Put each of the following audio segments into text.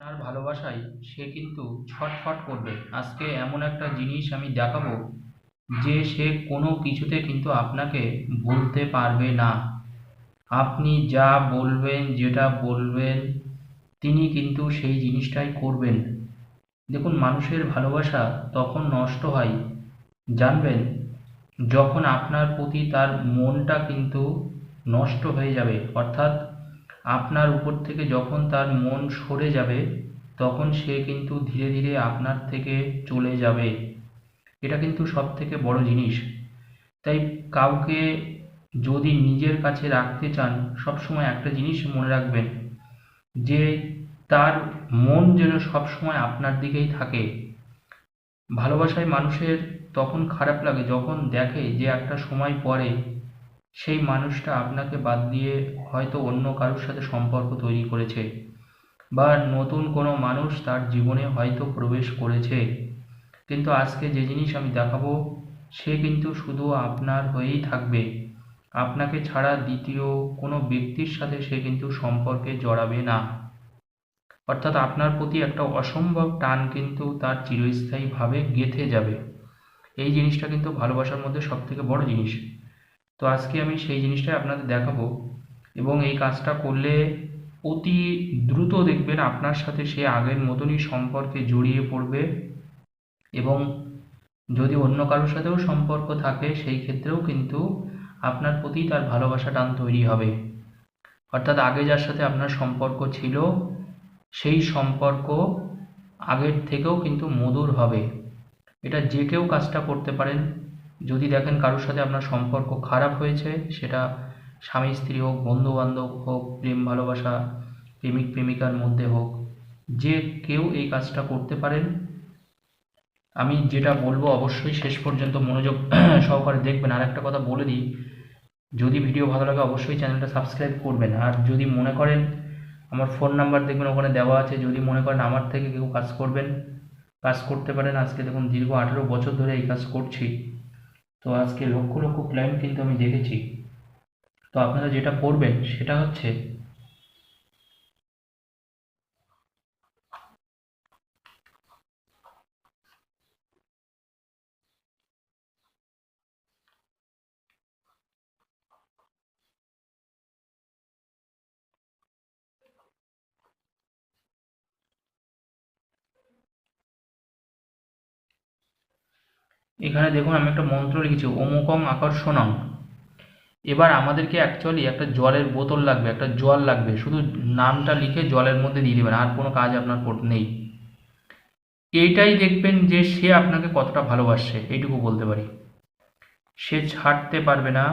তার ভালোবাসায় সে কিন্তু ছটফট করবে। আজকে এমন একটা জিনিস আমি দেখাবো যে সে কোনো কিছুতে কিন্তু আপনাকে ভুলতে পারবে না। আপনি যা বলবেন, যেটা বলবেন, তিনি কিন্তু সেই জিনিসটাই করবেন। দেখুন, মানুষের ভালোবাসা তখন নষ্ট হয়। জানবেন, যখন আপনার প্রতি তার মনটা কিন্তু নষ্ট হয়ে যাবে, অর্থাৎ আপনার উপর থেকে যখন তার মন সরে যাবে, তখন সে কিন্তু ধীরে ধীরে আপনার থেকে চলে যাবে। এটা কিন্তু সব থেকে বড় জিনিস। তাই কাউকে যদি নিজের কাছে রাখতে চান, সবসময় একটা জিনিস মনে রাখবেন, যে তার মন যেন সবসময় আপনার দিকেই থাকে। ভালোবাসায় মানুষের তখন খারাপ লাগে যখন দেখে যে একটা সময় পরে সেই মানুষটা আপনাকে বাদ দিয়ে হয়তো অন্য কারোর সাথে সম্পর্ক তৈরি করেছে বা নতুন কোনো মানুষ তার জীবনে হয়তো প্রবেশ করেছে। কিন্তু আজকে যে জিনিস আমি দেখাবো, সে কিন্তু শুধু আপনার হয়েই থাকবে। আপনাকে ছাড়া দ্বিতীয় কোনো ব্যক্তির সাথে সে কিন্তু সম্পর্কে জড়াবে না। অর্থাৎ আপনার প্রতি একটা অসম্ভব টান কিন্তু তার চিরস্থায়ীভাবে গেঁথে যাবে। এই জিনিসটা কিন্তু ভালোবাসার মধ্যে সব থেকে বড় জিনিস। তো আজকে আমি সেই জিনিসটাই আপনাদের দেখাবো এবং এই কাজটা করলে অতি দ্রুত দেখবেন আপনার সাথে সে আগের মতনই সম্পর্কে জড়িয়ে পড়বে এবং যদি অন্য কারোর সাথেও সম্পর্ক থাকে, সেই ক্ষেত্রেও কিন্তু আপনার প্রতি তার ভালোবাসা টান তৈরি হবে। অর্থাৎ আগে যার সাথে আপনার সম্পর্ক ছিল, সেই সম্পর্ক আগের থেকেও কিন্তু মধুর হবে। এটা যে কেউ কাজটা করতে পারেন যদি দেখেন কারোর সাথে আপনার সম্পর্ক খারাপ হয়েছে, সেটা স্বামী, স্ত্রী হোক বন্ধু বান্ধব হোক, প্রেম, ভালোবাসা, প্রেমিক, প্রেমিকার মধ্যে হোক, যে কেউ এই কাজটা করতে পারেন, আমি যেটা বলব অবশ্যই শেষ পর্যন্ত মনোযোগ সহকারে দেখবেন। আর একটা কথা বলে দিই, যদি ভিডিও ভালো লাগে অবশ্যই চ্যানেলটা সাবস্ক্রাইব করবেন। আর যদি মনে করেন আমার ফোন নাম্বার দেখবেন, ওখানে দেওয়া আছে, যদি মনে করেন আমার থেকে কেউ কাজ করবেন, কাজ করতে পারেন। আজকে দেখুন দীর্ঘ আঠেরো বছর ধরে এই কাজ করছি। তো আজকে লক্ষ লক্ষ ক্লায়েন্ট কিন্তু আমি দেখেছি। তো আপনারা যেটা করবেন সেটা হচ্ছে এখানে দেখুন আমি একটা মন্ত্র লিখেছি অমুকং আকর্ষণং। এবার আমাদেরকে অ্যাকচুয়ালি একটা জলের বোতল লাগবে, একটা জল লাগবে। শুধু নামটা লিখে জলের মধ্যে দিয়ে দেবেন, আর কোনো কাজ আপনার নেই। এইটাই দেখবেন যে সে আপনাকে কতটা ভালোবাসছে, এইটুকু বলতে পারি। সে ছাড়তে পারবে না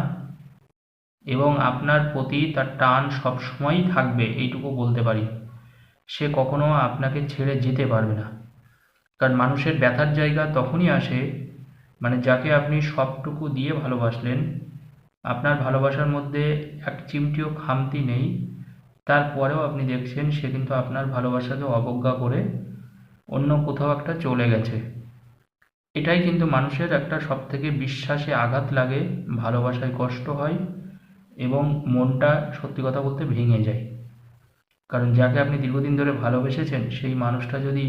এবং আপনার প্রতি তার টান সবসময়ই থাকবে, এইটুকু বলতে পারি। সে কখনো আপনাকে ছেড়ে যেতে পারবে না। কারণ মানুষের ব্যথার জায়গা তখনই আসে মানে যাকে আপনি সবটুকু দিয়ে ভালোবাসলেন, আপনার ভালোবাসার মধ্যে এক চিমটিও খামতি নেই। তারপরেও আপনি দেখছেন সে কিন্তু আপনার ভালোবাসাকে অবজ্ঞা করে অন্য কোথাও একটা চলে গেছে। এটাই কিন্তু মানুষের একটা সবথেকে বিশ্বাসে আঘাত লাগে, ভালোবাসায় কষ্ট হয় এবং মনটা সত্যি কথা বলতে ভেঙে যায়। কারণ যাকে আপনি দীর্ঘদিন ধরে ভালোবেসেছেন, সেই মানুষটা যদি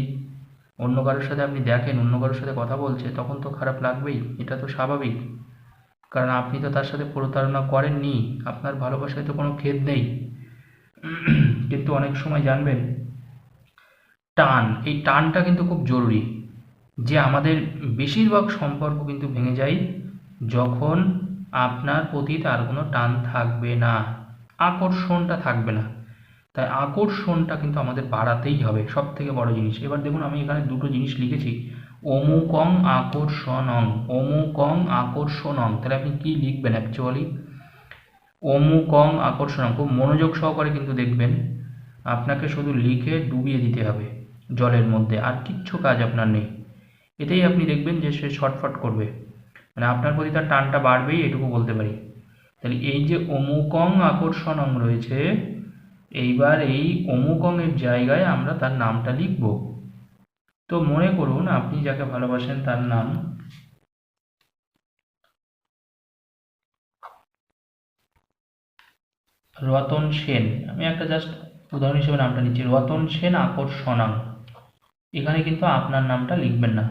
অন্য কারোর সাথে আপনি দেখেন, অন্য কারোর সাথে কথা বলছে, তখন তো খারাপ লাগবেই, এটা তো স্বাভাবিক। কারণ আপনি তো তার সাথে প্রতারণা করেননি, আপনার ভালোবাসায় তো কোনো খেদ নেই। কিন্তু অনেক সময় জানবেন, টান, এই টানটা কিন্তু খুব জরুরি। যে আমাদের বেশিরভাগ সম্পর্ক কিন্তু ভেঙে যায় যখন আপনার প্রতি তার কোনো টান থাকবে না, আকর্ষণটা থাকবে না। তাই আকর্ষণটা কিন্তু আমাদের বাড়াতেই হবে সব থেকে বড় জিনিস। এবার দেখুন, আমি এখানে দুটো জিনিস লিখেছি। অমুকং আকর্ষণং অমুকং আকর্ষণং। তাহলে আপনি কি লিখবেন অ্যাকচুয়ালি অমুকং আকর্ষণং, খুব মনোযোগ সহকারে কিন্তু দেখবেন। আপনাকে শুধু লিখে ডুবিয়ে দিতে হবে জলের মধ্যে, আর কিচ্ছু কাজ আপনার নেই। এতেই আপনি দেখবেন যে সে ছটফট করবে। মানে আপনার প্রতি তার টানটা বাড়বেই, এটুকু বলতে পারি। তাহলে এই যে অমুকং আকর্ষণং রয়েছে এইবার এই অমুকংয়ের জায়গায় আমরা তার নামটা লিখব। তো মনে করুন, আপনি যাকে ভালোবাসেন তার নাম। রতন সেন। আমি একটা জাস্ট উদাহরণ হিসেবে নামটা নিচ্ছি। রতন সেন আকর্ষণাং এখানে কিন্তু আপনার নামটা লিখবেন না।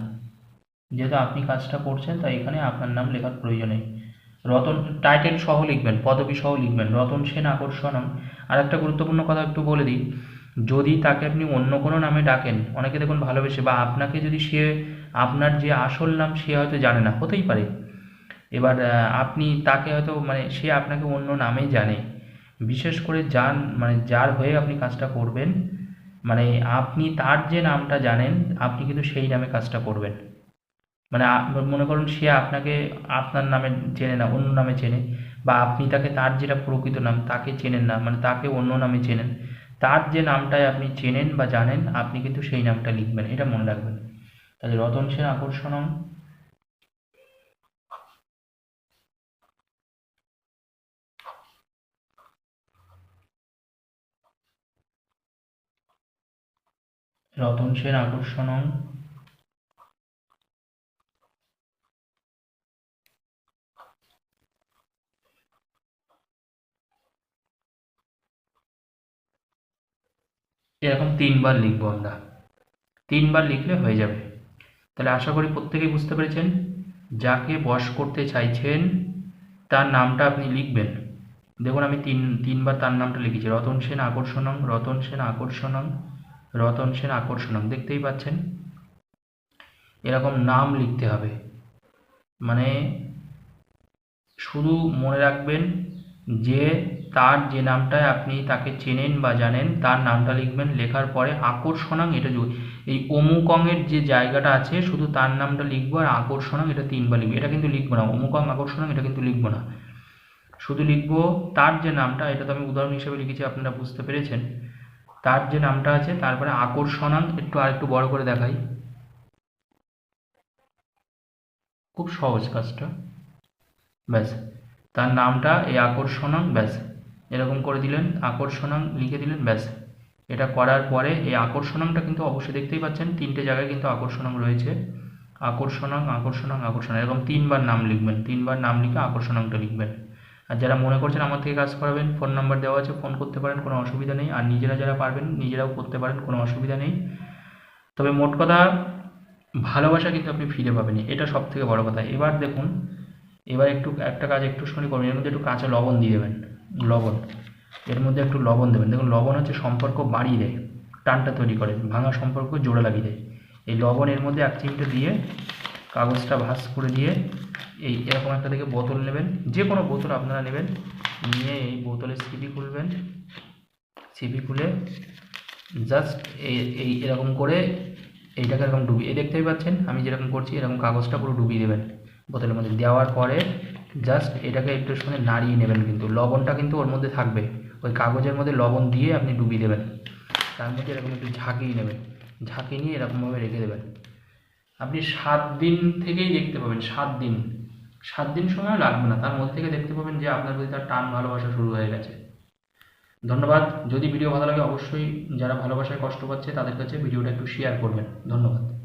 যেহেতু আপনি কাজটা করছেন, তাই এখানে আপনার নাম লেখার প্রয়োজন নেই। রতন টাইটেল সহ লিখবেন, পদবী সহ লিখবেন। রতন সেন আকর্ষণম। আর একটা গুরুত্বপূর্ণ কথা একটু বলে দিই। যদি তাকে আপনি অন্য কোনো নামে ডাকেন, অনেকে দেখুন ভালোবেসে, বা আপনাকে যদি সে, আপনার যে আসল নাম সে হয়তো জানে না, হতেই পারে। এবার আপনি তাকে হয়তো মানে সে আপনাকে অন্য নামেই জানে। বিশেষ করে যার মানে যার হয়ে আপনি কাজটা করবেন মানে আপনি তার যে নামটা জানেন, আপনি কিন্তু সেই নামে কাজটা করবেন। মানে মনে করুন সে আপনাকে আপনার নামে চেনে না, অন্য নামে চেনে, বা আপনি তাকে তার যেটা প্রকৃত নাম তাকে চেনেন না মানে তাকে অন্য নামে চেনেন, তার যে নামটায় আপনি চেনেন বা জানেন, আপনি কিন্তু সেই নামটা লিখবেন, এটা মনে রাখবেন। তাহলে রতন সেন আকর্ষণম রতন সেন আকর্ষণম এরকম তিনবার লিখব আমরা। তিনবার লিখলে হয়ে যাবে। তাহলে আশা করি প্রত্যেকেই বুঝতে পেরেছেন। যাকে বশ করতে চাইছেন, তার নামটা আপনি লিখবেন। দেখুন, আমি তিন, তিনবার তার নামটা লিখেছি। রতন সেন আকর্ষণম, রতন সেন আকর্ষণম, রতন সেন আকর্ষণম। দেখতেই পাচ্ছেন? এরকম নাম লিখতে হবে। মানে শুধু মনে রাখবেন যে তার যে নামটায় আপনি তাকে চেনেন বা জানেন, তার নামটা লিখবেন। লেখার পরে আকর্ষণাং এটা যোগ- এই অমুকংয়ের যে জায়গাটা আছে, শুধু তার নামটা লিখব আর আকর্ষণাং এটা তিনবার লিখব। এটা কিন্তু লিখব না। অমুকং আকর্ষণাং এটা কিন্তু লিখব না। শুধু লিখব তার যে নামটা, এটা তো আমি উদাহরণ হিসেবে লিখেছি, আপনারা বুঝতে পেরেছেন। তার যে নামটা আছে, তারপরে আকর্ষণাং একটু আরেকটু বড় করে দেখাই। খুব সহজ কাজটা। ব্যাস। তার নামটা এই আকর্ষণাং ব্যাস। এরকম করে দিলেন আকর্ষণাং লিখে দিলেন, ব্যাস। এটা করার পরে এই আকর্ষণাংটা কিন্তু অবশ্যই দেখতেই পাচ্ছেন, তিনটে জায়গায় কিন্তু আকর্ষণাং রয়েছে। আকর্ষণাং আকর্ষণাং আকর্ষণাং এরকম তিনবার নাম লিখবেন, তিনবার নাম লিখে আকর্ষণাংটা লিখবেন। আর যারা মনে করছেন আমার থেকে কাজ করাবেন, ফোন নাম্বার দেওয়া আছে, ফোন করতে পারেন, কোনো অসুবিধা নেই। আর নিজেরা যারা পারবেন, নিজেরাও করতে পারেন, কোনো অসুবিধা নেই। তবে মোট কথা, ভালোবাসা কিন্তু আপনি ফিরে পাবেন, এটা সব থেকে বড় কথা। এবার দেখুন, এবার একটু, একটা কাজ একটু শুনি করবেন এর মধ্যে একটু কাঁচা লবণ দিয়ে দেবেন। লবণ। এর মধ্যে একটু লবণ দেবেন। দেখুন, লবণ হচ্ছে সম্পর্ক বাড়িয়ে দেয়, টানটা তৈরি করে, ভাঙা সম্পর্ক জোড়া লাগিয়ে দেয়। এই লবণ এর মধ্যে এক চিমটে দিয়ে কাগজটা ভাঁজ করে দিয়ে এই এরকম একটা থেকে বোতল নেবেন। যে কোনো বোতল আপনারা নেবেন। নিয়ে এই বোতলের সিপি খুলবেন। সিপি খুলে জাস্ট এই এই এরকম করে এইটাকে এরকম ডুবিয়ে দেখতেই পাচ্ছেন? আমি যেরকম করছি, এরকম কাগজটা পুরো ডুবিয়ে দেবেন বোতলের মধ্যে। দেওয়ার পরে জাস্ট এটাকে একটু সঙ্গে নাড়িয়ে নেবেন কিন্তু। লবণটা কিন্তু ওর মধ্যে থাকবে। ওই কাগজের মধ্যে লবণ দিয়ে আপনি ডুবিয়ে দেবেন। তার মধ্যে এরকম একটু ঝাঁকিয়ে নেবেন। ঝাঁকিয়ে নিয়ে এরকমভাবে রেখে দেবেন। আপনি সাত দিন থেকেই দেখতে পাবেন, সাত দিন। সাত দিন সময় লাগবে না। তার মধ্যে থেকে দেখতে পাবেন যে আপনার প্রতি তার টান ভালোবাসা শুরু হয়ে গেছে। ধন্যবাদ। যদি ভিডিও ভালো লাগে অবশ্যই যারা ভালোবাসায় কষ্ট পাচ্ছে তাদের কাছে ভিডিওটা একটু শেয়ার করবেন। ধন্যবাদ।